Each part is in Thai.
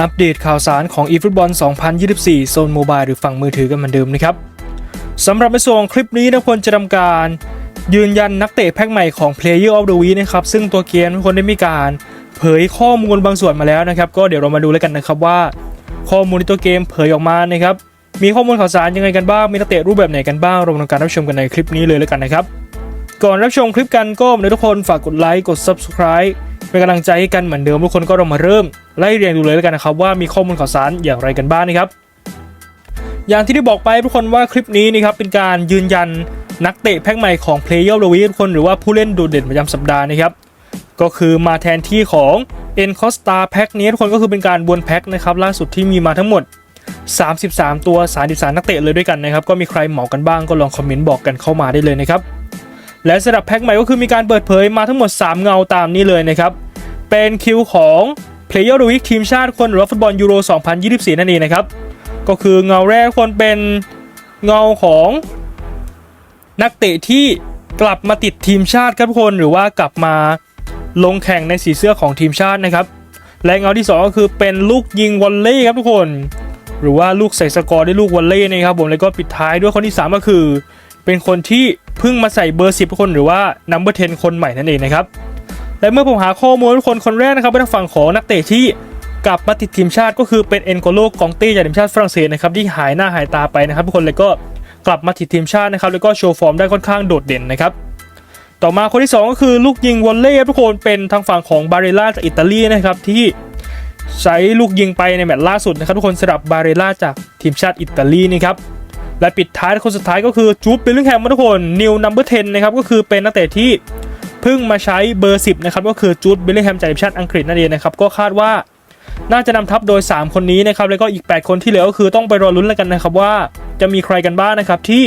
อัปเดตข่าวสารของ eFootball 2024 โซนโมบายหรือฝั่งมือถือกันเหมือนเดิมนะครับสำหรับในส่วนของคลิปนี้ทุกคนจะทำการ ยืนยันนักเตะแพ็คใหม่ของ Player of the Week นะครับ ซึ่งตัวเกมทุกคนได้มีการ เผยข้อมูลบางส่วนมาแล้วนะครับ ก็เดี๋ยวเรามาดูแล้วกันนะครับว่า ข้อมูลในตัวเกมเผยออกมานะครับมีข้อมูลข่าวสารยังไงกันบ้าง มีนักเตะรูปแบบไหนกันบ้างรามการรับชมกันในคลิปนี้เลยแล้วกันนะครับ ก่อนรับชมคลิปกันก็ในทุกคนฝากกดไลค์ กด subscribe เป็นกำลังใจให้กันเหมือนเดิมทุกคนก็เรามาเริ่ม ไล่เรียงดูเลยแล้วกันนะครับว่ามีข้อมูลข่าวสารอย่างไรกันบ้างนะครับ อย่างที่ได้บอกไปทุกคนว่าคลิปนี้นะครับเป็นการยืนยันนักเตะแพ็คใหม่ของ Player of the Week ทุกคนหรือว่าผู้เล่นโดดเด่นประจำสัปดาห์นะครับก็คือมาแทนที่ของ e n c o s t a แพ็คนี้ทุกคนก็คือเป็นการบวนแพ็คนะครับล่าสุดที่มีมาทั้งหมด 33 ตัว33นักเตะเลยด้วยกันนะครับก็มีใครเหมาะกันบ้างก็ลองคอมเมนต์บอกกันเข้ามาได้เลยนะครับและสำหรับแพ็คใหม่ก็คือมีการเปิดเผยมาทั้งหมด 3 เงาตามนี้เลยนะครับเป็นคิวของ Player of the Week ทีมชาติคนหรือฟุตบอลยูโร 2024 นั่นเองนะครับ ก็คือเงาแรกคนเป็นเงาของนักเตะที่กลับมาติดทีมชาติครับทุกคนหรือว่ากลับมาลงแข่งในสีเสื้อของทีมชาตินะครับ และเงาที่ 2 ก็คือเป็นลูกยิงวอลเลย์ครับทุกคน หรือว่าลูกใส่สกอร์ได้ลูกวอลเลย์นะครับผมแล้วก็ปิดท้ายด้วยคนที่ 3 ก็คือ เป็นคนที่เพิ่งมาใส่เบอร์ 10 คนหรือว่านัมเบอร์10คนใหม่นั่นเองนะครับ และเมื่อผมหาข้อมูลทุกคนคนแรกนะครับเป็นทางฝั่งของนักเตะที่กลับมาติดทีมชาติก็คือเป็นเอ็นโกโลกองเต้จากทีมชาติฝรั่งเศสนะครับที่หายหน้าหายตาไปนะครับทุกคนเลยก็กลับมาติดทีมชาตินะครับแล้วก็โชว์ฟอร์มได้ค่อนข้างโดดเด่นนะครับต่อมาคนที่ 2 ก็คือลูกยิงวอลเลย์ทุกคนเป็นทางฝั่งของบาเรล่าจากอิตาลีนะครับที่ใช้ลูกยิงไปในแมตช์ล่าสุดนะครับทุกคนสำหรับบาเรล่าจากทีมชาติอิตาลีนี่ครับและปิดท้ายคนสุดท้ายก็คือจูบเบลลิงแฮมทุกคนนิวนัมเบอร์10นะครับก็คือเป็นนักเตะที่ เพิ่งมาใช้เบอร์ 10 นะครับ ก็คือจูดเบลลิงแฮมจากทีมชาติอังกฤษนั่นเองนะครับ ก็คาดว่าน่าจะนำทัพโดย 3 คนนี้นะครับ แล้วก็อีก 8 คนที่เหลือก็คือต้องไปรอลุ้นแล้วกันนะครับว่าจะมีใครกันบ้างนะครับที่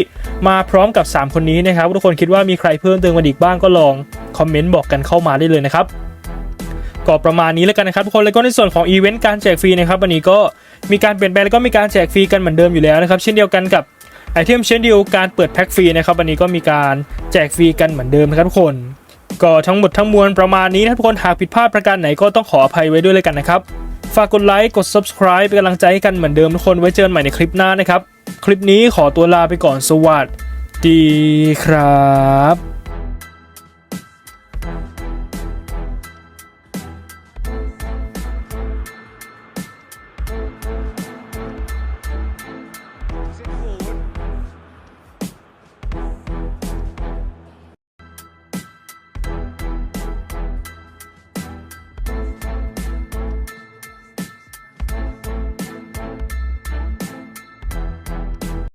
มาพร้อมกับ 3 คนนี้นะครับ ทุกคนคิดว่ามีใครเพิ่มเติมมาอีกบ้างก็ลองคอมเมนต์บอกกันเข้ามาได้เลยนะครับก็ประมาณนี้แล้วกันนะครับทุกคนแล้วก็ในส่วนของอีเวนต์การแจกฟรีนะครับวันนี้ก็มีการเปลี่ยนแปลงแล้วก็มีการแจกฟรีกันเหมือนเดิมอยู่แล้วนะครับเช่นเดียวกันกับไอเทมเช่นเดียวการเปิดแพ็คฟรีนะครับวันนี้ก็มีการแจกฟรีกันเหมือนเดิมนะครับทุกคน ก็ทั้งหมดทั้งมวลประมาณนี้นะทุกคนหากผิดพลาดประการไหนก็ต้องขออภัยไว้ด้วยเลยกันนะครับ ฝากกดไลค์กด subscribe เป็นกำลังใจให้กันเหมือนเดิมทุกคนไว้เจอกันใหม่ในคลิปหน้านะครับ คลิปนี้ขอตัวลาไปก่อนสวัสดีครับ